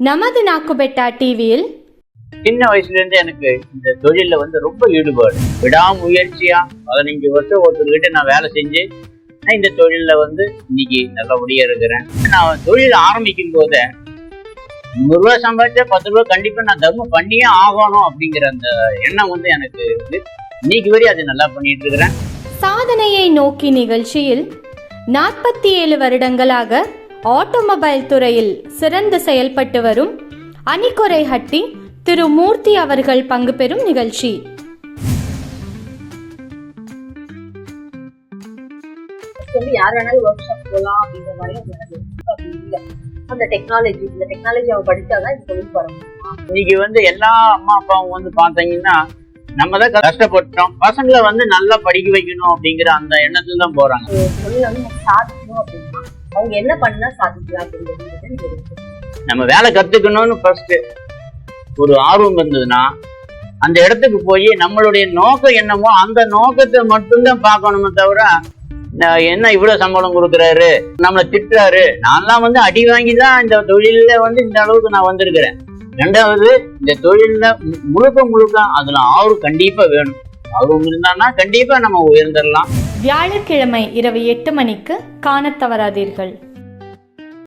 நமது நாக்குபெட்டா டிவியில் சின்ன வயசுல இருந்து எனக்கு இந்த தொழில்ல வந்து ரொம்ப ஈடுபாடு. விடாமுயற்சியா பதினஞ்சு வருஷம் ஒருத்தர்கிட்ட நான் வேலை செஞ்சு நான் இந்த தொழில்ல வந்து இன்னைக்கு நல்லபடியா இருக்கிறேன். நான் தொழில் ஆரம்பிக்கும் போதே நூறு ரூபாய் சம்பாதிச்சா பத்து ரூபாய் கண்டிப்பா நான் தர்மம் பண்ணியே ஆகணும் அப்படிங்கிற அந்த எண்ணம் வந்து எனக்கு இருக்கு. இன்னைக்கு வரையும் அது நல்லா பண்ணிட்டு இருக்கிறேன். சாதனையை நோக்கி நிகழ்ச்சியில் நாற்பத்தி ஏழு வருடங்களாக ஆட்டோமொபைல் துறையில் சிறந்து செயல்பட்டு வரும் அணிக்கொரை ஹட்டி திரு மூர்த்தி அவர்கள் பங்கு பெறும் நிகழ்ச்சி. வந்து யார் வேணாலும் ஒர்க் ஷாப் போகலாம் மாதிரி அந்த டெக்னாலஜி இந்த டெக்னாலஜி அவ படிச்சாதான் இந்த தொழில் வர முடியும் இன்னைக்கு வந்து எல்லா அம்மா அப்பாவும் வந்து பார்த்தீங்கன்னா நம்ம தான் கஷ்டப்பட்டோம். பசங்களை வந்து நல்லா படிக்க வைக்கணும் அப்படிங்கிற அந்த எண்ணத்துல தான் போறாங்க தொழில் வந்து சாதிக்கணும் அப்படின்னா அவங்க என்ன பண்ணா சாதிக்கலாம் அப்படிங்கிறது நம்ம வேலை கத்துக்கணும்னு ஃபர்ஸ்ட் ஒரு ஆர்வம் இருந்ததுன்னா அந்த இடத்துக்கு போய் நம்மளுடைய நோக்கம் என்னமோ அந்த நோக்கத்தை மட்டும்தான் பார்க்கணுமே தவிர என்ன இவ்வளவு சம்பளம் கொடுக்குறாரு நம்மளை திட்டுறாரு. நான்லாம் வந்து அடி வாங்கி தான் இந்த தொழில்ல வந்து இந்த அளவுக்கு நான் வந்திருக்கிறேன். ரெண்டாவது இந்த தொழில முழுக்க முழுக்க அதுல ஆர்வம் கண்டிப்பா வேணும். ஆர்வம் இருந்தான்னா கண்டிப்பா நம்ம உயர்ந்துடலாம். வியாழக்கிழமை இரவு எட்டு மணிக்கு காணத் தவறாதீர்கள்.